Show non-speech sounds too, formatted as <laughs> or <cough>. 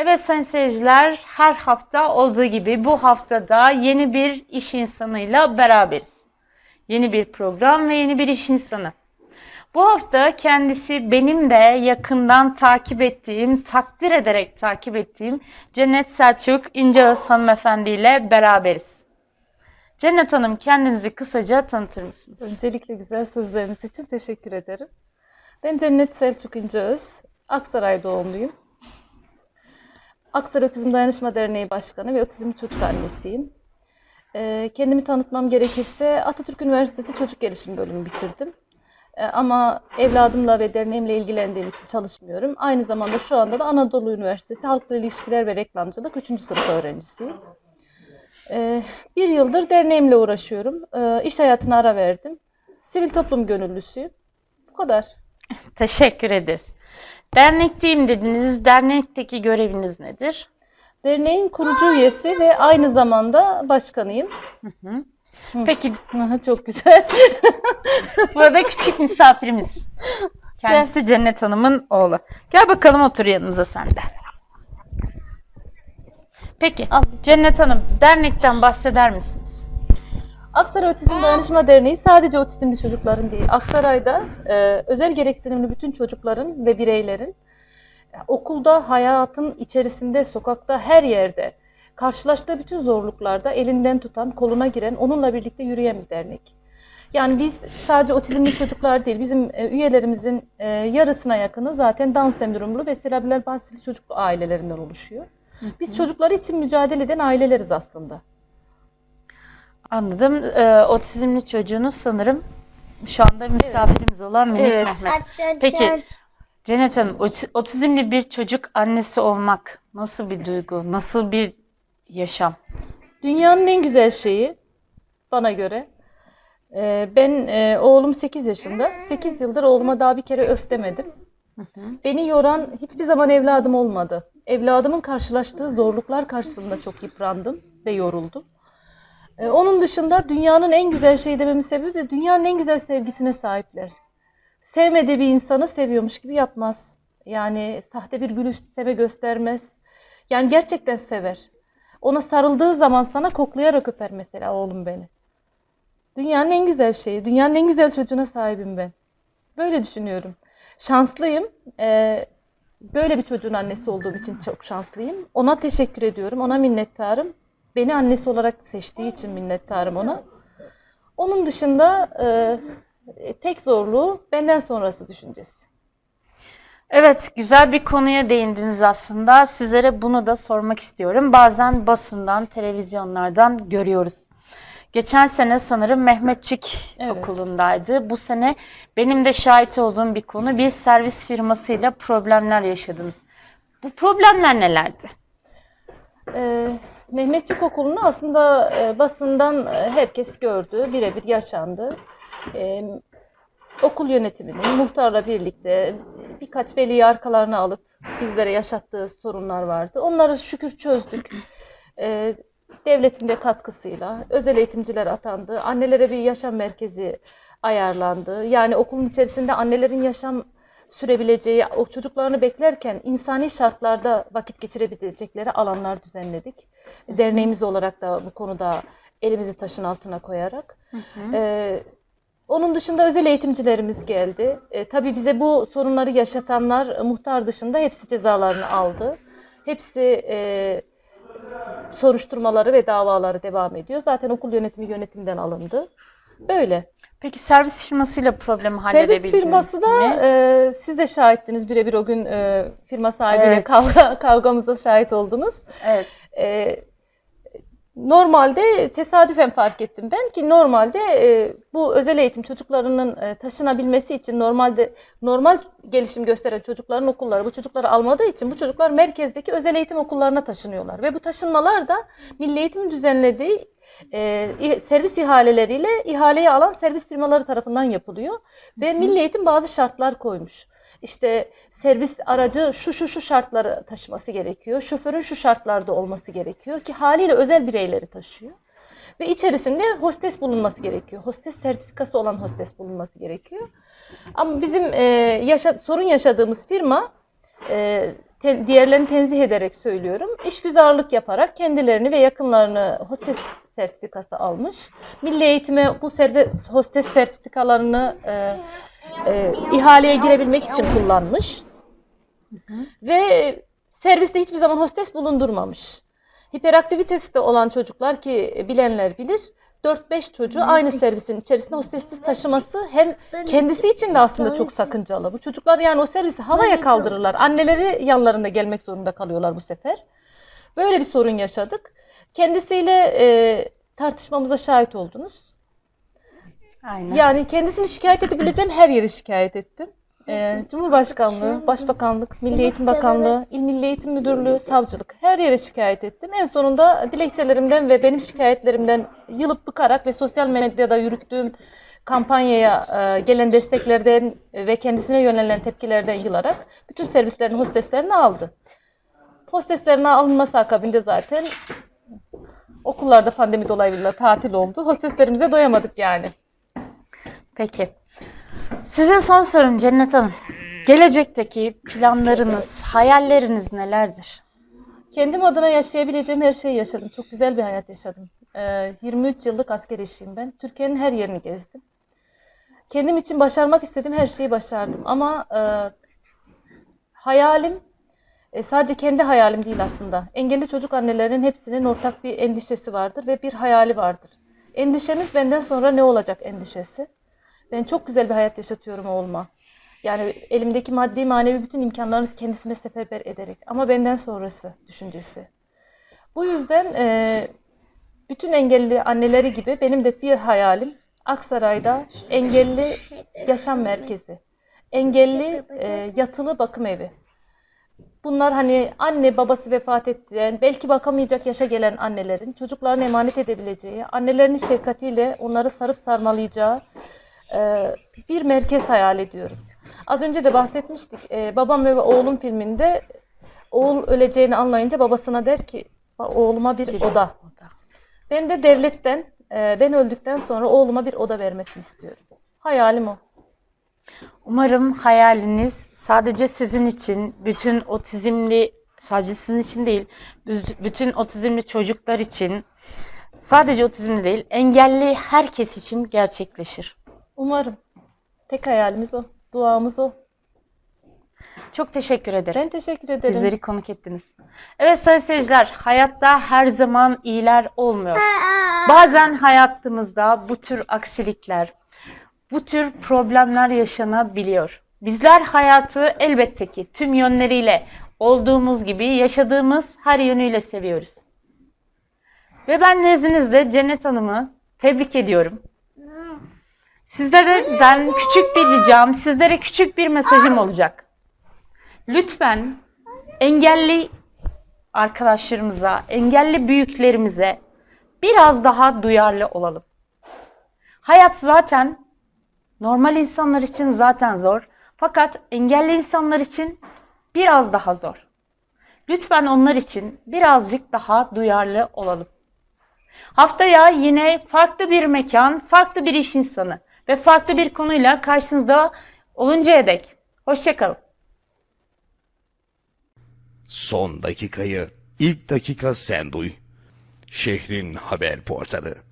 Evet sayın seyirciler, her hafta olduğu gibi bu haftada yeni bir iş insanıyla beraberiz. Yeni bir program ve yeni bir iş insanı. Bu hafta kendisi benim de yakından takip ettiğim, takdir ederek takip ettiğim Cennet Selçuk İnceöz hanımefendi ile beraberiz. Cennet Hanım kendinizi kısaca tanıtır mısınız? Öncelikle güzel sözleriniz için teşekkür ederim. Ben Cennet Selçuk İnceöz, Aksaray doğumluyum. Aksaray Otizm Dayanışma Derneği Başkanı ve otizmli çocuk annesiyim. Ee, kendimi tanıtmam gerekirse Atatürk Üniversitesi Çocuk Gelişim Bölümü bitirdim. Ee, ama evladımla ve derneğimle ilgilendiğim için çalışmıyorum. Aynı zamanda şu anda da Anadolu Üniversitesi Halkla İlişkiler ve Reklamcılık 3. sınıf öğrencisiyim. Ee, bir yıldır derneğimle uğraşıyorum. Ee, iş hayatına ara verdim. Sivil toplum gönüllüsüyüm. Bu kadar. <laughs> Teşekkür ederiz. Dernekteyim dediniz. Dernekteki göreviniz nedir? Derneğin kurucu üyesi ve aynı zamanda başkanıyım. Hı hı. Peki Aha, çok güzel. <laughs> Burada küçük misafirimiz. Kendisi Cennet Hanım'ın oğlu. Gel bakalım otur yanımıza sen de. Peki Cennet Hanım dernekten bahseder misiniz? Aksaray Otizm Dayanışma Derneği sadece otizmli çocukların değil, Aksaray'da e, özel gereksinimli bütün çocukların ve bireylerin e, okulda, hayatın içerisinde, sokakta, her yerde karşılaştığı bütün zorluklarda elinden tutan, koluna giren, onunla birlikte yürüyen bir dernek. Yani biz sadece otizmli çocuklar değil, bizim e, üyelerimizin e, yarısına yakını zaten Down sendromlu ve serebral palsili çocuk ailelerinden oluşuyor. Biz çocukları için mücadele eden aileleriz aslında. Anladım. Ee, otizmli çocuğunuz sanırım şu anda misafirimiz olan Minik Evet. Mehmet. Peki. Cennet Hanım oti- otizmli bir çocuk annesi olmak nasıl bir duygu, nasıl bir yaşam? Dünyanın en güzel şeyi bana göre. Ee, ben e, oğlum 8 yaşında. 8 yıldır oğluma daha bir kere öf demedim. Beni yoran hiçbir zaman evladım olmadı. Evladımın karşılaştığı zorluklar karşısında çok yıprandım ve yoruldum. Ee, onun dışında dünyanın en güzel şeyi dememin sebebi de dünyanın en güzel sevgisine sahipler. Sevmediği bir insanı seviyormuş gibi yapmaz. Yani sahte bir gülümseme göstermez. Yani gerçekten sever. Ona sarıldığı zaman sana koklayarak öper mesela oğlum beni. Dünyanın en güzel şeyi, dünyanın en güzel çocuğuna sahibim ben. Böyle düşünüyorum. Şanslıyım. Ee, böyle bir çocuğun annesi olduğum için çok şanslıyım. Ona teşekkür ediyorum, ona minnettarım. Beni annesi olarak seçtiği için minnettarım ona. Onun dışında e, tek zorluğu benden sonrası düşüncesi. Evet, güzel bir konuya değindiniz aslında. Sizlere bunu da sormak istiyorum. Bazen basından, televizyonlardan görüyoruz. Geçen sene sanırım Mehmetçik Evet. okulundaydı. Bu sene benim de şahit olduğum bir konu. Bir servis firmasıyla problemler yaşadınız. Bu problemler nelerdi? Ee, Mehmetçik Okulu'nu aslında e, basından e, herkes gördü, birebir yaşandı. Ee, okul yönetiminin muhtarla birlikte e, birkaç veliyi arkalarına alıp bizlere yaşattığı sorunlar vardı. Onları şükür çözdük. Ee, devletin de katkısıyla özel eğitimciler atandı. Annelere bir yaşam merkezi ayarlandı. Yani okulun içerisinde annelerin yaşam sürebileceği, o çocuklarını beklerken insani şartlarda vakit geçirebilecekleri alanlar düzenledik. Derneğimiz olarak da bu konuda elimizi taşın altına koyarak. Ee, onun dışında özel eğitimcilerimiz geldi. E, tabii bize bu sorunları yaşatanlar e, muhtar dışında hepsi cezalarını aldı. Hepsi e, soruşturmaları ve davaları devam ediyor. Zaten okul yönetimi yönetimden alındı. Böyle. Peki servis firmasıyla problemi Servis halledebildiniz firması da mi? e, siz de şahittiniz birebir o gün e, firma sahibiyle Evet. kavga, kavgamıza şahit oldunuz. Evet. E, normalde tesadüfen fark ettim ben ki normalde e, bu özel eğitim çocuklarının e, taşınabilmesi için normalde normal gelişim gösteren çocukların okulları bu çocukları almadığı için bu çocuklar merkezdeki özel eğitim okullarına taşınıyorlar. Ve bu taşınmalar da Milli Eğitim'in düzenlediği e, servis ihaleleriyle ihaleyi alan servis firmaları tarafından yapılıyor. Ve Milli Eğitim bazı şartlar koymuş. İşte servis aracı şu şu şu şartları taşıması gerekiyor. Şoförün şu şartlarda olması gerekiyor ki haliyle özel bireyleri taşıyor. Ve içerisinde hostes bulunması gerekiyor. Hostes sertifikası olan hostes bulunması gerekiyor. Ama bizim e, yaşa- sorun yaşadığımız firma e, ten- diğerlerini tenzih ederek söylüyorum. İşgüzarlık yaparak kendilerini ve yakınlarını hostes sertifikası almış. Milli eğitime bu serve- hostes sertifikalarını e, e, ihaleye girebilmek için kullanmış. Ve serviste hiçbir zaman hostes bulundurmamış. Hiperaktivitesi olan çocuklar ki bilenler bilir 4-5 çocuğu aynı servisin içerisinde hostessiz taşıması hem kendisi için de aslında çok sakıncalı. Bu çocuklar yani o servisi havaya kaldırırlar. Anneleri yanlarında gelmek zorunda kalıyorlar bu sefer. Böyle bir sorun yaşadık. Kendisiyle e, tartışmamıza şahit oldunuz. Aynen. Yani kendisini şikayet edebileceğim her yeri şikayet ettim. Ee, Cumhurbaşkanlığı, Başbakanlık, Milli Eğitim Bakanlığı, İl Milli Eğitim Müdürlüğü, Savcılık her yere şikayet ettim. En sonunda dilekçelerimden ve benim şikayetlerimden yılıp bıkarak ve sosyal medyada yürüttüğüm kampanyaya e, gelen desteklerden ve kendisine yönelen tepkilerden yılarak bütün servislerin hosteslerini aldı. Hosteslerin alınması akabinde zaten okullarda pandemi dolayısıyla tatil oldu. Hosteslerimize doyamadık yani. Peki. Size son sorum Cennet Hanım. Gelecekteki planlarınız, hayalleriniz nelerdir? Kendim adına yaşayabileceğim her şeyi yaşadım. Çok güzel bir hayat yaşadım. Ee, 23 yıllık asker eşiyim ben. Türkiye'nin her yerini gezdim. Kendim için başarmak istediğim her şeyi başardım. Ama e, hayalim e, sadece kendi hayalim değil aslında. Engelli çocuk annelerinin hepsinin ortak bir endişesi vardır ve bir hayali vardır. Endişemiz benden sonra ne olacak endişesi. Ben çok güzel bir hayat yaşatıyorum oğluma. Yani elimdeki maddi manevi bütün imkanlarınızı kendisine seferber ederek. Ama benden sonrası düşüncesi. Bu yüzden e, bütün engelli anneleri gibi benim de bir hayalim Aksaray'da engelli yaşam merkezi. Engelli e, yatılı bakım evi. Bunlar hani anne babası vefat ettiren, belki bakamayacak yaşa gelen annelerin çocuklarını emanet edebileceği, annelerinin şefkatiyle onları sarıp sarmalayacağı e, bir merkez hayal ediyoruz. Az önce de bahsetmiştik. E, Babam ve Oğlum filminde oğul öleceğini anlayınca babasına der ki oğluma bir oda. Ben de devletten e, ben öldükten sonra oğluma bir oda vermesini istiyorum. Hayalim o. Umarım hayaliniz sadece sizin için, bütün otizmli, sadece sizin için değil, bütün otizmli çocuklar için, sadece otizmli değil, engelli herkes için gerçekleşir. Umarım. Tek hayalimiz o. Duamız o. Çok teşekkür ederim. Ben teşekkür ederim. Bizleri konuk ettiniz. Evet sayın seyirciler, hayatta her zaman iyiler olmuyor. Bazen hayatımızda bu tür aksilikler, bu tür problemler yaşanabiliyor. Bizler hayatı elbette ki tüm yönleriyle olduğumuz gibi yaşadığımız her yönüyle seviyoruz. Ve ben nezdinizde Cennet Hanım'ı tebrik ediyorum. Sizlerden küçük bir ricam, sizlere küçük bir mesajım olacak. Lütfen engelli arkadaşlarımıza, engelli büyüklerimize biraz daha duyarlı olalım. Hayat zaten normal insanlar için zaten zor. Fakat engelli insanlar için biraz daha zor. Lütfen onlar için birazcık daha duyarlı olalım. Haftaya yine farklı bir mekan, farklı bir iş insanı ve farklı bir konuyla karşınızda oluncaya dek. Hoşçakalın. Son dakikayı ilk dakika sen duy. Şehrin haber portalı.